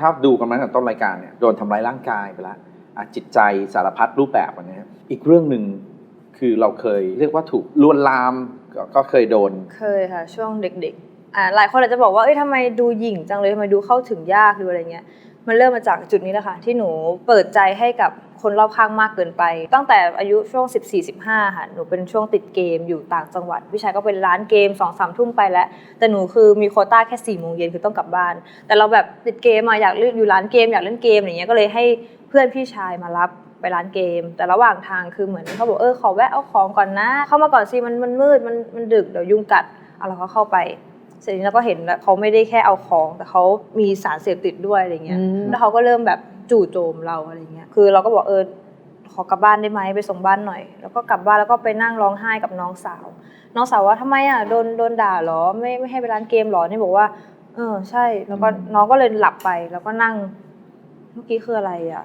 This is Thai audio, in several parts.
ถ้าดูกันมาตั้งแต่ต้นรายการเนี่ยโดนทำร้ายร่างกายไปแล้วอะจิตใจสารพัดรูปแบบอันเนี้ยอีกเรื่องหนึ่งคือเราเคยเรียกว่าถูกลวนลามก็ก็เคยโดน เคยค่ะ ช่วงเด็กๆอ่าหลายคนอาจจะบอกว่าเอ้ยทำไมดูหยิ่งจังเลยทำไมดูเข้าถึงยากดูอะไรเงี้ยมันเริ่มมาจากจุดนี้แหละค่ะที่หนูเปิดใจให้กับ คนรอบข้างมากเกินไป ตั้งแต่อายุช่วง 14-15 ค่ะ หนูเป็นช่วงติดเกมอยู่ต่างจังหวัดพี่ชายก็เป็นร้านเกม2อสามทุ่มไปแล้ว แต่หนูคือมีโควต้าแค่4ี่โมงเย็นคือต้องกลับบ้าน แต่เราแบบติดเกมมาอยากเล่นอยู่ร้านเกมอยากเล่นเกมอะไรเงี้ยก็เลยให้เพื่อนพี่ชายมารับไปร้านเกม แต่ระหว่างทางคือเหมือนเขาบอกเออขอแวะเอาของก่อนนะ เข้ามาก่อนสิมันมันมืดมันมันดึกเดี๋ยวยุงกัดเอาเราก็เข้าไปเสร็จแล้วก็เห็นแล้วเขาไม่ได้แค่เอาของ แต่เขามีสารเสพติดด้วยอะไรเงี้ยอืมแล้วเขาก็เริ่มแบบ จู่โจมเราอะไรเงี้ย คือเราก็บอกเออขอกลับบ้านได้ไหมไปส่งบ้านหน่อย แล้วก็กลับบ้านแล้วก็ไปนั่งร้องไห้กับน้องสาว น้องสาวว่าทำไมอะโดนโดนด่าเหรอไม่ไม่ให้ไปร้านเกมเหรอนี่บอกว่า เออใช่ แล้วก็น้องก็เลยหลับไปแล้วก็นั่ง เมื่อกี้คืออะไรอะ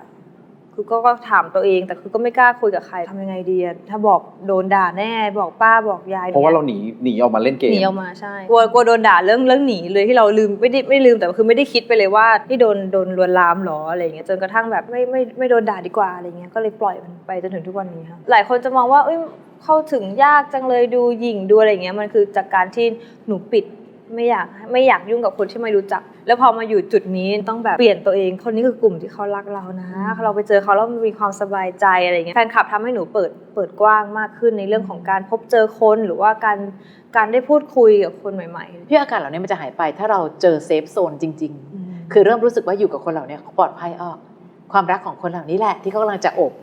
คือก็ก็ถามตัวเองแต่คือก็ไม่กล้าคุยกับใครทำยังไงดีอะถ้าบอกโดนด่าแน่ บอกป้าบอกยายเพราะว่าเราหนีหนีออกมาเล่นเกม หนีออกมาใช่กลัวกลัวโดนด่าเรื่องเรื่องหนีเลยที่เราลืมไม่ได้ไม่ลืมแต่คือไม่ได้คิดไปเลยว่าที่โดนโดนลวนลามหรออะไรเงี้ยจนกระทั่งแบบไม่ไม่ไม่โดนด่าดีกว่าอะไรเงี้ยก็เลยปล่อยมันไปจนถึงทุกวันนี้ค่ะหลายคนจะมองว่าเอ้ยเข้าถึงยากจังเลยดูหยิ่งดูอะไรเงี้ยมันคือจากการที่หนูปิด ไม่อยากไม่อยากยุ่งกับคนที่ไม่รู้จัก แล้วพอมาอยู่จุดนี้ต้องแบบเปลี่ยนตัวเอง คนนี้คือกลุ่มที่เขารักเรานะเราไปเจอเขาแล้วมีความสบายใจอะไรเงี้ยแฟนคลับทำให้หนูเปิดเปิดกว้างมากขึ้นในเรื่องของการพบเจอคนหรือว่าการการได้พูดคุยกับคนใหม่ๆพี่อาการเหล่านี้มันจะหายไปถ้าเราเจอเซฟโซนจริง ๆ คือเริ่มรู้สึกว่าอยู่กับคนเหล่านี้ปลอดภัยออกความรักของคนเหล่านี้แหละที่เขากำลังจะโอบ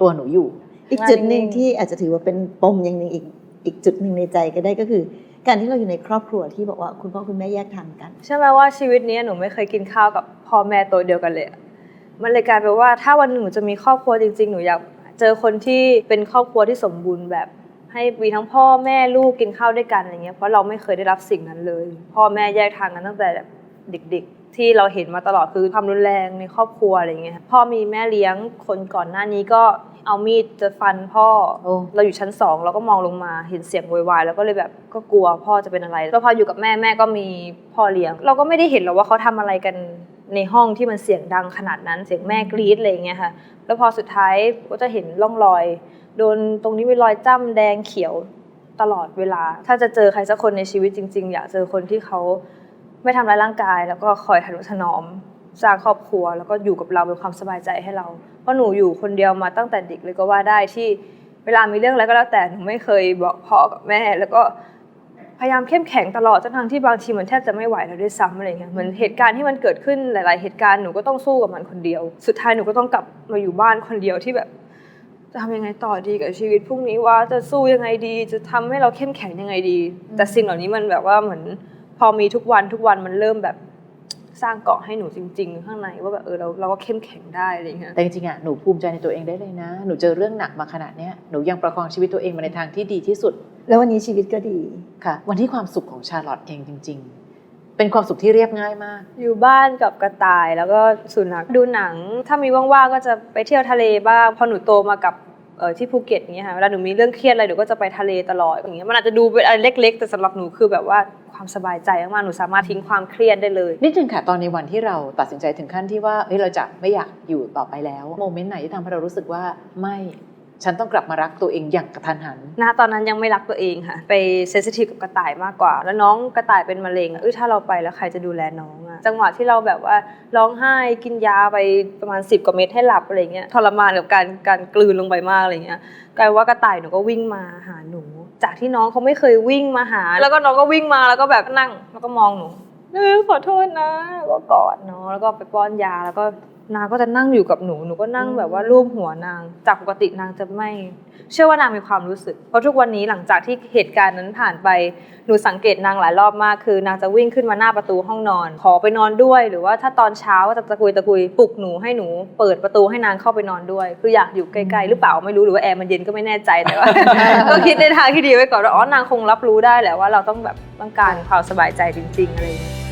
ตัวหนูอยู่ อีกจุดหนึ่งที่อาจจะถือว่าเป็นปมอย่างหนึ่งอีกอีกจุดหนึ่งในใจก็ได้ก็คือ การที่เราอยู่ในครอบครัวที่บอกว่าคุณพ่อคุณแม่แยกทางกัน ใช่ไหมว่าชีวิตนี้หนูไม่เคยกินข้าวกับพ่อแม่ตัวเดียวกันเลย มันเลยกลายเป็นว่าถ้าวันหนึ่งหนูจะมีครอบครัวจริง ๆ หนูอยากเจอคนที่เป็นครอบครัวที่สมบูรณ์แบบ ให้มีทั้งพ่อแม่ลูกกินข้าวด้วยกันอะไรเงี้ยเพราะเราไม่เคยได้รับสิ่งนั้นเลย พ่อแม่แยกทางกันตั้งแต่เด็กๆ ที่เราเห็นมาตลอดคือความรุนแรงในครอบครัวอะไรเงี้ยพ่อมีแม่เลี้ยงคนก่อนหน้านี้ก็เอามีดจะฟันพ่อโอ้เราอยู่ชั้นสองเราก็มองลงมาเห็นเสียงโวยวายแล้วก็เลยแบบก็กลัวพ่อจะเป็นอะไรแล้วพออยู่กับแม่แม่ก็มีพ่อเลี้ยง เราก็ไม่ได้เห็นหรอกว่าเขาทำอะไรกันในห้องที่มันเสียงดังขนาดนั้นเสียงแม่กรี๊ดอะไรอย่างเงี้ยค่ะ แล้วพอสุดท้ายก็จะเห็นร่องรอย โดนตรงนี้มีรอยจ้ำแดงเขียวตลอดเวลา ถ้าจะเจอใครสักคนในชีวิตจริง ๆ อยากเจอคนที่เขา ไม่ทำร้ายร่างกาย แล้วก็คอยทนุถนอมสร้างครอบครัว แล้วก็อยู่กับเราเป็นความสบายใจให้เรา เพราะหนูอยู่คนเดียวมาตั้งแต่เด็กเลยก็ว่าได้ที่เวลามีเรื่องอะไรก็แล้วแต่หนูไม่เคยบอกพ่อกับแม่ แล้วก็พยายามเข้มแข็งตลอดทั้งที่บางทีมันแทบจะไม่ไหวแล้วด้วยซ้ำอะไรเงี้ยเหมือนเหตุการณ์ที่มันเกิดขึ้นหลาย ๆ เหตุการณ์หนูก็ต้องสู้กับมันคนเดียว สุดท้ายหนูก็ต้องกลับมาอยู่บ้านคนเดียวที่แบบจะทำยังไงต่อดีกับชีวิตพรุ่งนี้ว่าจะสู้ยังไงดี จะทำให้เราเข้มแข็งยังไงดี แต่สิ่งเหล่านี้มันแบบว่าเหมือน พอมีทุกวันทุกวันมันเริ่มแบบสร้างเกราะให้หนูจริง ๆ ข้างในว่าแบบเออเราเราก็เข้มแข็งได้อะไรอย่างเงี้ยแต่จริงๆอะหนูภูมิใจในตัวเองได้เลยนะ หนูเจอเรื่องหนักมาขนาดเนี้ยหนูยังประคองชีวิตตัวเองมาในทางที่ดีที่สุด แล้ววันนี้ชีวิตก็ดีค่ะ วันที่ความสุขของชาลอตเองจริง ๆ เป็นความสุขที่เรียบง่ายมาก อยู่บ้านกับกระต่ายแล้วก็สุนัขดูหนัง ถ้ามีว่างๆก็จะไปเที่ยวทะเลบ้างพอหนูโตมากับเอ่อ ที่ภูเก็ตอย่างเงี้ยค่ะเวลาหนูมีเรื่องเครียดอะไรหนูก็จะไปทะเลตลอดอย่างเงี้ยมันอาจจะดูเป็นอะไรเล็ก ๆ แต่สำหรับหนูคือแบบว่าความสบายใจมากๆหนูสามารถทิ้งความเครียดได้เลยนิดนึงค่ะตอนในวันที่เราตัดสินใจถึงขั้นที่ว่าเฮ้ยเราจะไม่อยากอยู่ต่อไปแล้วโมเมนต์ไหนที่ทำให้เรารู้สึกว่าไม่ ฉันต้องกลับมารักตัวเองอย่างกระทันหันณตอนนั้นยังไม่รักตัวเองค่ะ ไปเซนซิทีฟกับกระต่ายมากกว่า แล้วน้องกระต่ายเป็นมะเร็งเออถ้าเราไปแล้วใครจะดูแลน้องอะจังหวะที่เราแบบว่าร้องไห้กินยาไปประมาณ 10กว่าเม็ดให้หลับอะไรเงี้ยทรมานกับการการกลืนลงไปมากอะไรเงี้ยกลายว่ากระต่ายหนูก็วิ่งมาหาหนู จากที่น้องเขาไม่เคยวิ่งมาหา แล้วก็น้องก็วิ่งมาแล้วก็แบบนั่งแล้วก็มองหนูเออขอโทษนะก็กอดน้องแล้วก็ไปป้อนยาแล้วก็ นางก็จะนั่งอยู่กับหนู หนูก็นั่งแบบว่ารูปหัวนาง จากปกตินางจะไม่ เชื่อว่านางมีความรู้สึก เพราะทุกวันนี้หลังจากที่เหตุการณ์นั้นผ่านไป หนูสังเกตนางหลายรอบมาก คือนางจะวิ่งขึ้นมาหน้าประตูห้องนอน ขอไปนอนด้วย หรือว่าถ้าตอนเช้าก็จะตะกุยตะกุยปลุกหนูให้หนู เปิดประตูให้นางเข้าไปนอนด้วย คืออยากอยู่ใกล้ๆหรือเปล่าไม่รู้หรือว่าแอร์มันเย็นก็ไม่แน่ใจแต่ว่าก็คิดในทางที่ดีไว้ก่อนว่าอ๋อนางคงรับรู้ได้แหละว่าเราต้องแบบต้องการความสบายใจจริง ๆอะไรอย่างเงี้ย